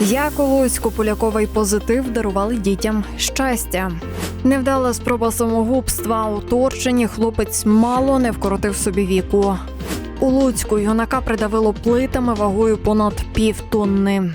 Як у Луцьку Поляковий позитив дарували дітям щастя. Невдала спроба самогубства у Торчині хлопець мало не вкоротив собі віку. У Луцьку юнака придавило плитами вагою понад півтонни.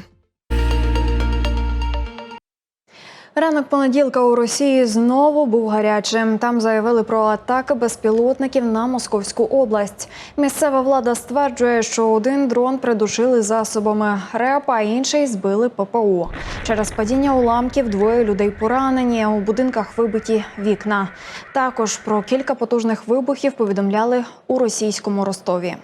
Ранок понеділка у Росії знову був гарячим. Там заявили про атаки безпілотників на Московську область. Місцева влада стверджує, що один дрон придушили засобами РЕП, а інший збили ППО. Через падіння уламків двоє людей поранені. У будинках вибиті вікна. Також про кілька потужних вибухів повідомляли у російському Ростові.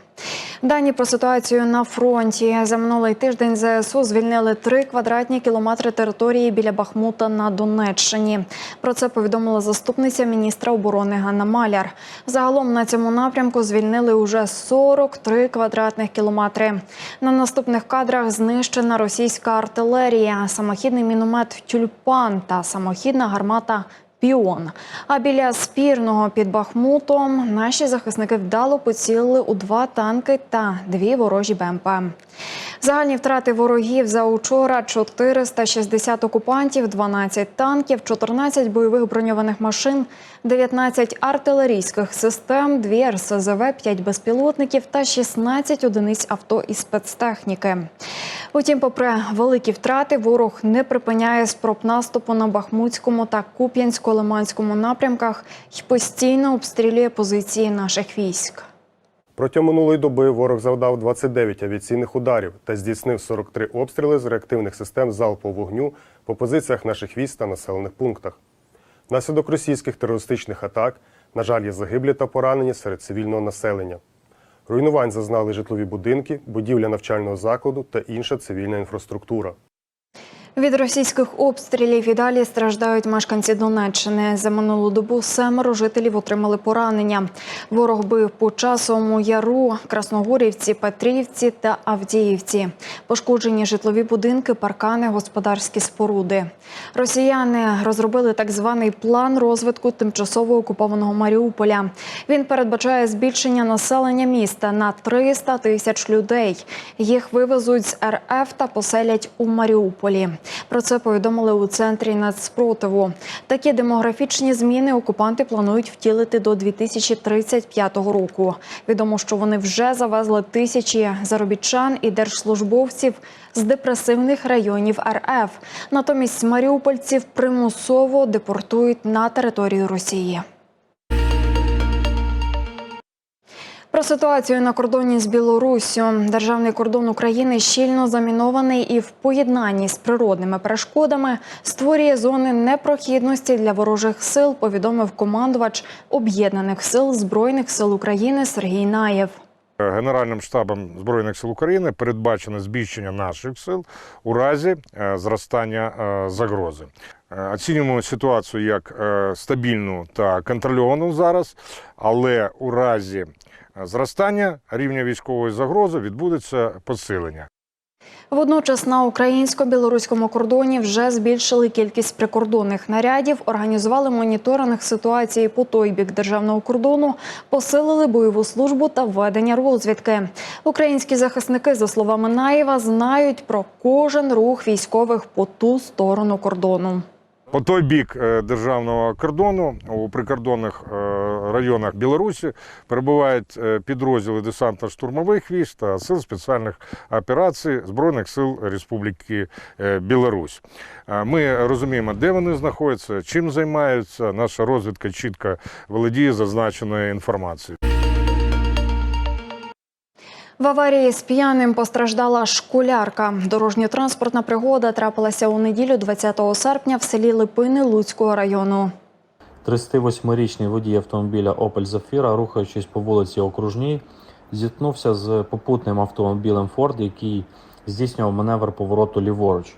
Дані про ситуацію на фронті за минулий тиждень ЗСУ звільнили три квадратні кілометри території біля Бахмута на Донеччині. Про це повідомила заступниця міністра оборони Ганна Маляр. Загалом на цьому напрямку звільнили уже 43 квадратних кілометри. На наступних кадрах знищена російська артилерія, самохідний міномет Тюльпан та самохідна гармата Піон. А біля спірного під Бахмутом наші захисники вдало поцілили у два танки та дві ворожі БМП. Загальні втрати ворогів за учора 460 окупантів, 12 танків, 14 бойових броньованих машин, 19 артилерійських систем, 2 РСЗВ, 5 безпілотників та 16 одиниць авто і спецтехніки. Утім, попри великі втрати, ворог не припиняє спроб наступу на Бахмутському та Куп'янсько-Лиманському напрямках і постійно обстрілює позиції наших військ. Протягом минулої доби ворог завдав 29 авіаційних ударів та здійснив 43 обстріли з реактивних систем залпового вогню по позиціях наших військ та населених пунктах. Внаслідок російських терористичних атак, на жаль, є загиблі та поранені серед цивільного населення. Руйнувань зазнали житлові будинки, будівля навчального закладу та інша цивільна інфраструктура. Від російських обстрілів і далі страждають мешканці Донеччини. За минулу добу семеро жителів отримали поранення. Ворог бив по часовому яру, Красногорівці, Петрівці та Авдіївці. Пошкоджені житлові будинки, паркани, господарські споруди. Росіяни розробили так званий план розвитку тимчасово окупованого Маріуполя. Він передбачає збільшення населення міста на 300 тисяч людей. Їх вивезуть з РФ та поселять у Маріуполі. Про це повідомили у центрі нацспротиву. Такі демографічні зміни окупанти планують втілити до 2035 року. Відомо, що вони вже завезли тисячі заробітчан і держслужбовців з депресивних районів РФ. Натомість маріупольців примусово депортують на територію Росії. Про ситуацію на кордоні з Білоруссю. Державний кордон України щільно замінований і в поєднанні з природними перешкодами створює зони непрохідності для ворожих сил. Повідомив командувач об'єднаних сил збройних сил України Сергій Наєв. Генеральним штабом збройних сил України передбачено збільшення наших сил у разі е, зростання е, загрози. Е, Оцінюємо ситуацію як стабільну та контрольовану зараз, але у разі зростання рівня військової загрози відбудеться посилення. Водночас на українсько-білоруському кордоні вже збільшили кількість прикордонних нарядів, організували моніторинг ситуації по той бік державного кордону, посилили бойову службу та ведення розвідки. Українські захисники, за словами Наєва, знають про кожен рух військових по ту сторону кордону. По той бік е, державного кордону у прикордонних е, районах Білорусі перебувають е, підрозділи десантно-штурмових військ та сил спеціальних операцій Збройних сил Республіки е, Білорусь. Е, Ми розуміємо, де вони знаходяться, чим займаються. Наша розвідка чітко володіє зазначеною інформацією. В аварії з п'яним постраждала школярка. Дорожньо-транспортна пригода трапилася у неділю 20 серпня в селі Липини Луцького району. 38-річний водій автомобіля Opel Zafira, рухаючись по вулиці Окружній, зіткнувся з попутним автомобілем Ford, який здійснював маневр повороту ліворуч.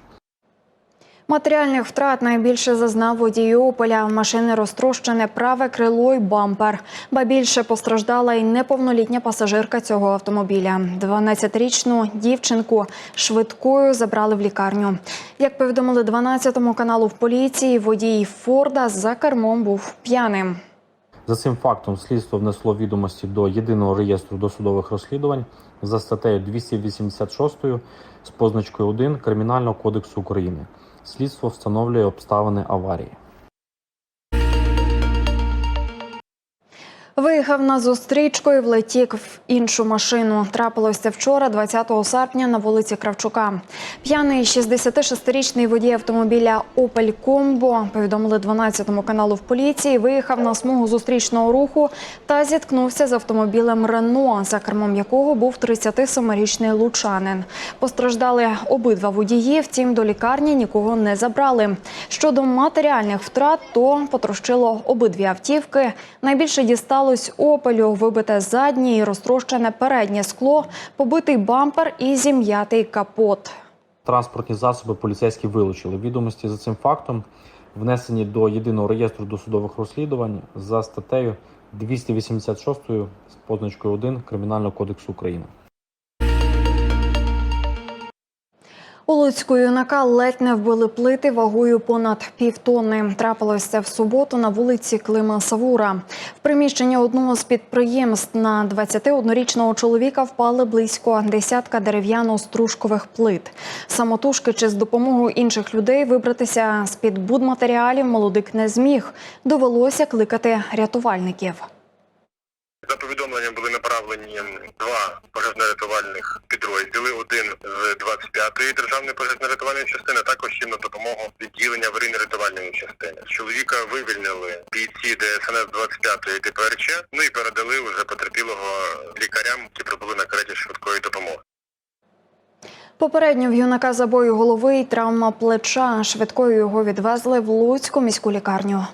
Матеріальних втрат найбільше зазнав водій Ополя. Машини розтрощене праве крило й бампер. Ба більше постраждала й неповнолітня пасажирка цього автомобіля. 12-річну дівчинку швидкою забрали в лікарню. Як повідомили 12-му каналу в поліції, водій Форда за кермом був п'яним. За цим фактом слідство внесло відомості до єдиного реєстру досудових розслідувань за статтею 286 з позначкою 1 Кримінального кодексу України. Слідство встановлює обставини аварії. Виїхав на зустрічку і влетів в іншу машину. Трапилось це вчора, 20 серпня, на вулиці Кравчука. П'яний 66-річний водій автомобіля Opel Combo, повідомили 12 каналу в поліції, виїхав на смугу зустрічного руху та зіткнувся з автомобілем Рено, за кермом якого був 37-річний лучанин. Постраждали обидва водії, втім до лікарні нікого не забрали. Щодо матеріальних втрат, то потрощило обидві автівки. Найбільше дісталось опелю, вибите заднє і розтрощене переднє скло, побитий бампер і зім'ятий капот. Транспортні засоби поліцейські вилучили. Відомості за цим фактом внесені до єдиного реєстру досудових розслідувань за статтею 286 з позначкою 1 Кримінального кодексу України. У Луцьку юнака ледь не вбили плити вагою понад півтонни. Трапилось це в суботу на вулиці Клима Савура. В приміщенні одного з підприємств на 21-річного чоловіка впали близько десятка дерев'яно-стружкових плит. Самотужки чи з допомогою інших людей вибратися з-під будматеріалів молодик не зміг. Довелося кликати рятувальників. За повідомленням були направлені два пожежно-рятувальних підрозділи. Один з 25-ї державної пожежно-рятувальної частини, також ще на допомогу відділення аварійно-рятувальної частини. Чоловіка вивільнили бійці ДСНС 25-ї ДПРЧ, ну і передали вже потерпілого лікарям, які прибули на кареті швидкої допомоги. Попередньо в юнака забою голови і травма плеча. Швидкою його відвезли в Луцьку міську лікарню.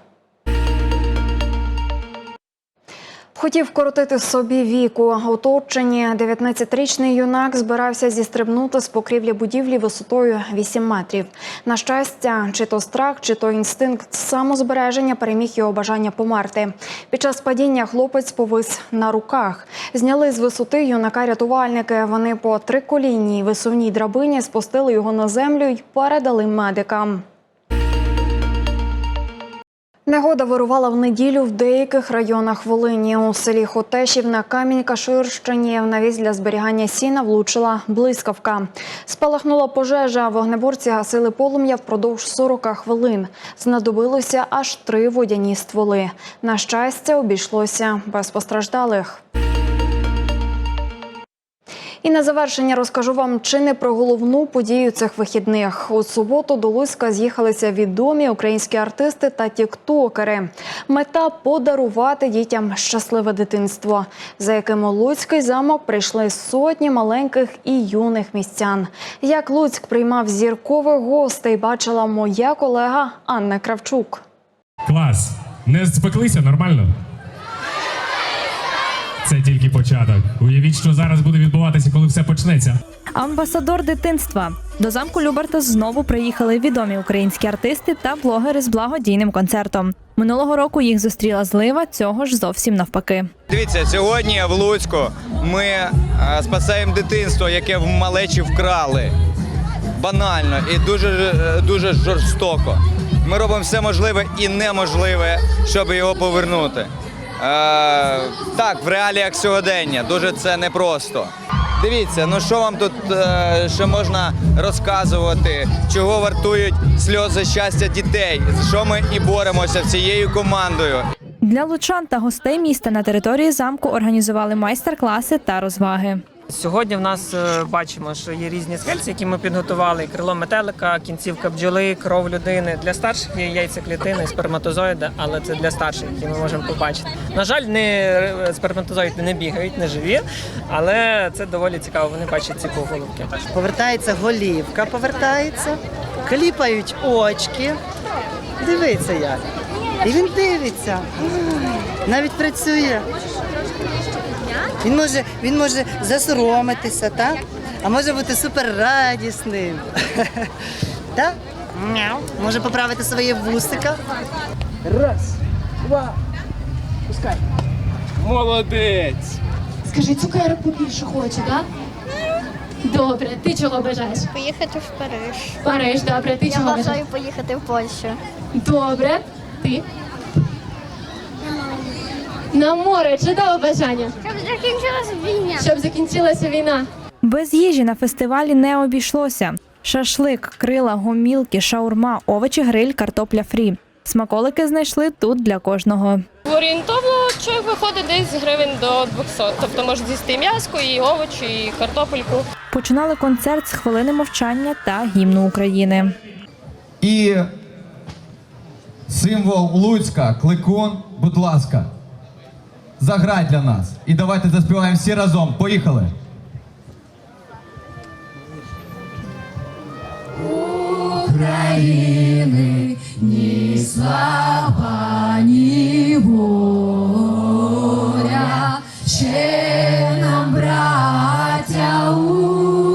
Хотів коротити собі віку. Оточені 19-річний юнак збирався зістрибнути з покрівлі будівлі висотою 8 метрів. На щастя, чи то страх, чи то інстинкт самозбереження переміг його бажання померти. Під час падіння хлопець повис на руках. Зняли з висоти юнака рятувальники. Вони по триколінній висувній драбині спустили його на землю й передали медикам. Негода вирувала в неділю в деяких районах Волині. У селі Хотешів на Камінь-Каширщині в навіс для зберігання сіна влучила блискавка. Спалахнула пожежа. Вогнеборці гасили полум'я впродовж 40 хвилин. Знадобилося аж три водяні стволи. На щастя, обійшлося без постраждалих. І на завершення розкажу вам чи не про головну подію цих вихідних. У суботу до Луцька з'їхалися відомі українські артисти та тіктокери. Мета подарувати дітям щасливе дитинство, за яким у Луцький замок прийшли сотні маленьких і юних містян. Як Луцьк приймав зіркових гостей, бачила моя колега Анна Кравчук. Клас. Не спеклися нормально? Це тільки початок. Уявіть, що зараз буде відбуватися, коли все почнеться. Амбасадор дитинства до замку Люберта знову приїхали відомі українські артисти та блогери з благодійним концертом. Минулого року їх зустріла злива, цього ж зовсім навпаки. Дивіться, сьогодні в Луцьку ми е, спасаємо дитинство, яке в малечі вкрали. Банально і дуже, е, дуже жорстоко. Ми робимо все можливе і неможливе, щоб його повернути. Е, так, в реаліях сьогодення дуже це непросто. Дивіться, ну що вам тут ще можна розказувати, чого вартують сльози щастя дітей, за що ми і боремося всією командою. Для лучан та гостей міста на території замку організували майстер-класи та розваги. Сьогодні в нас е, бачимо, що є різні скельці, які ми підготували: крило метелика, кінцівка бджоли, кров людини. Для старших є яйцеклітини, сперматозоїди, але це для старших, які ми можемо побачити. На жаль, не е, сперматозоїди не бігають, не живі, але це доволі цікаво. Вони бачать ці голубки. Повертається голівка, повертається, кліпають очки. Дивиться як. І він дивиться. Навіть працює. Він може, він може засоромитися, так? А може бути суперрадісним. Так? Може поправити своє вусика? Раз, два, пускай. Молодець. Скажи, цукерок побільше хоче, так? Добре, ти чого бажаєш? Поїхати в Париж. Париж, добре, ти Я чого бажаєш? бажаю поїхати в Польщу. Добре, ти? На море, чудове бажання. Щоб закінчилася війна. Щоб закінчилася війна. Без їжі на фестивалі не обійшлося. Шашлик, крила, гомілки, шаурма, овочі, гриль, картопля фрі. Смаколики знайшли тут для кожного. Орієнтовно чоловік виходить десь гривень до 200. Тобто може з'їсти м'яско, і овочі, і картопельку. Починали концерт з хвилини мовчання та гімну України. І символ Луцька, кликун, будь ласка, заграй для нас. І давайте заспіваємо всі разом. Поїхали! України ні слава, ні воля, ще нам, браття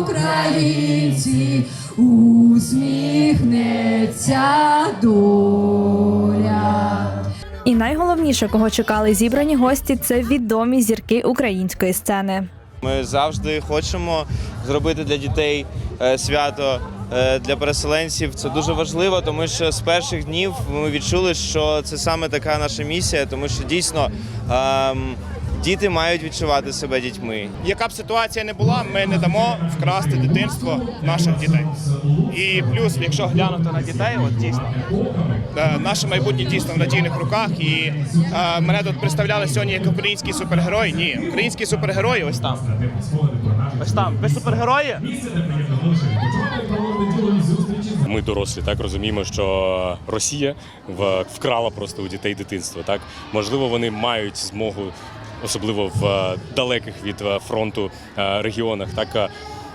українці, усміхнеться І найголовніше, кого чекали зібрані гості, це відомі зірки української сцени. Ми завжди хочемо зробити для дітей е, свято. е, Для переселенців це дуже важливо, тому що з перших днів ми відчули, що це саме така наша місія, тому що дійсно ем, діти мають відчувати себе дітьми. Яка б ситуація не була, ми не дамо вкрасти дитинство наших дітей. І плюс, якщо глянути на дітей, от дійсно е, наше майбутнє дійсно в надійних руках. І е, мене тут представляли сьогодні як український супергерой. Ні, українські супергерої ось там. Ось там. Ви супергерої? Ми дорослі, так розуміємо, що Росія вкрала просто у дітей дитинство. Так можливо, вони мають змогу, особливо в е, далеких від е, фронту е, регіонах, так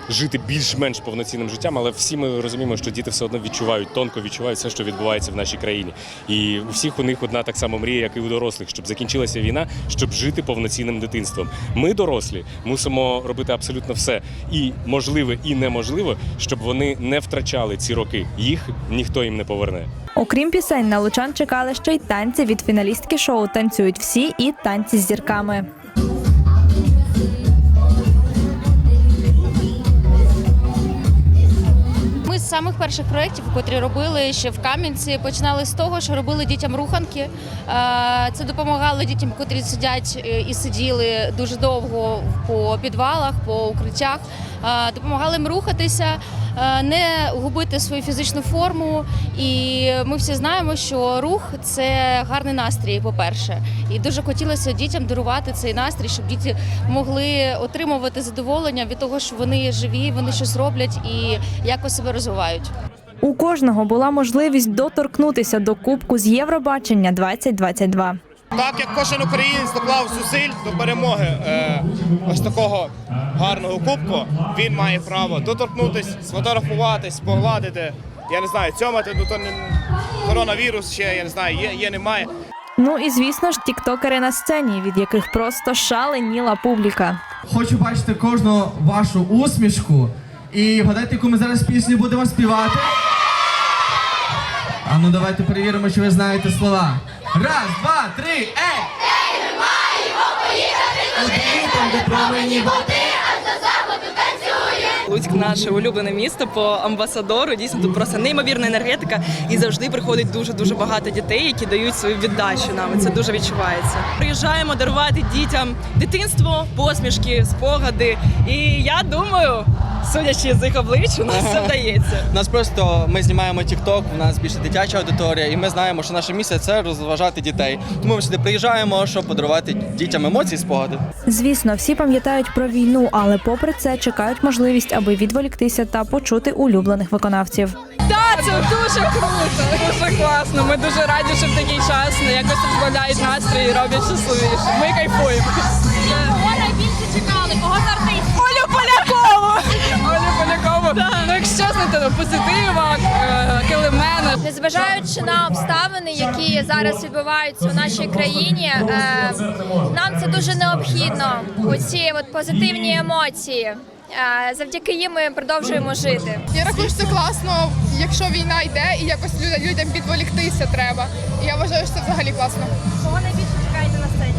жити більш-менш повноцінним життям, але всі ми розуміємо, що діти все одно відчувають, тонко відчувають все, що відбувається в нашій країні. І у всіх у них одна так само мрія, як і у дорослих, щоб закінчилася війна, щоб жити повноцінним дитинством. Ми, дорослі, мусимо робити абсолютно все і можливе, і неможливе, щоб вони не втрачали ці роки. Їх ніхто їм не поверне. Окрім пісень, на лучан чекали ще й танці від фіналістки шоу Танцюють всі і танці з зірками. Самих перших проєктів, котрі робили ще в Кам'янці, починали з того, що робили дітям руханки. Е, Це допомагало дітям, котрі сидять е, і сиділи дуже довго по підвалах, по укриттях. Допомагали їм рухатися, не губити свою фізичну форму. І ми всі знаємо, що рух це гарний настрій, по-перше. І дуже хотілося дітям дарувати цей настрій, щоб діти могли отримувати задоволення від того, що вони живі, вони щось роблять і якось себе розвивають. У кожного була можливість доторкнутися до кубку з Євробачення 2022. Так як кожен українець доклав зусиль до перемоги е, ось такого гарного кубку, він має право доторкнутись, сфотографуватись, погладити. Я не знаю, цьомати, ну то не коронавірус ще, я не знаю, є, є, немає. Ну і звісно ж, тіктокери на сцені, від яких просто шаленіла публіка. Хочу бачити кожну вашу усмішку. І вгадайте, яку ми зараз пісню будемо співати. А ну давайте перевіримо, чи ви знаєте слова. Раз, два, три, ей! Там, де промені води. Луцьк наше улюблене місто по амбасадору. Дійсно, тут просто неймовірна енергетика, і завжди приходить дуже дуже багато дітей, які дають свою віддачу нам. Це дуже відчувається. Приїжджаємо дарувати дітям дитинство, посмішки, спогади. І я думаю, судячи з їх облич, у нас все вдається. У нас просто ми знімаємо TikTok, у нас більше дитяча аудиторія, і ми знаємо, що наша місія це розважати дітей. Тому ми сюди приїжджаємо, щоб подарувати дітям емоції, спогади. Звісно, всі пам'ятають про війну, але попри це чекають можливість, аби відволіктися та почути улюблених виконавців. Так, це дуже круто, дуже класно. Ми дуже раді, що в такий час якось розбавляють настрій і роблять щасливіше. Ми кайфуємо. Позитива, е, килимена. Незважаючи на обставини, які зараз відбуваються у нашій країні, е, нам це дуже необхідно. Оці от позитивні емоції. Завдяки їм ми продовжуємо жити. Я рахую, що це класно, якщо війна йде і якось людям, людям відволіктися треба. І я вважаю, що це взагалі класно. Кого найбільше чекаєте на сцені?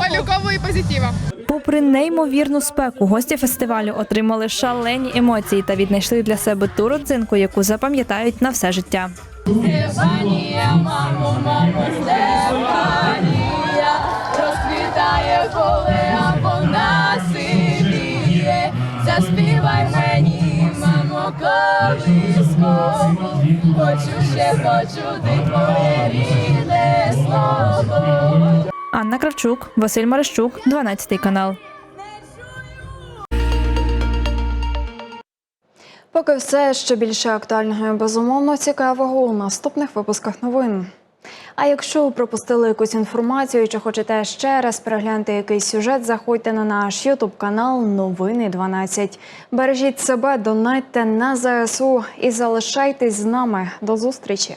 Малюково і позитива. Попри неймовірну спеку, гості фестивалю отримали шалені емоції та віднайшли для себе ту родзинку, яку запам'ятають на все життя. Розквітає поле, а вона. Заспівай мені, мамо, колискову. Хочу ще почути твоє рідне слово. Анна Кравчук, Василь Марищук, 12 канал. Поки все ще більше актуального і безумовно цікавого у наступних випусках новин. А якщо пропустили якусь інформацію чи хочете ще раз переглянути якийсь сюжет, заходьте на наш Ютуб канал Новини 12. Бережіть себе, донайте на ЗСУ і залишайтесь з нами. До зустрічі.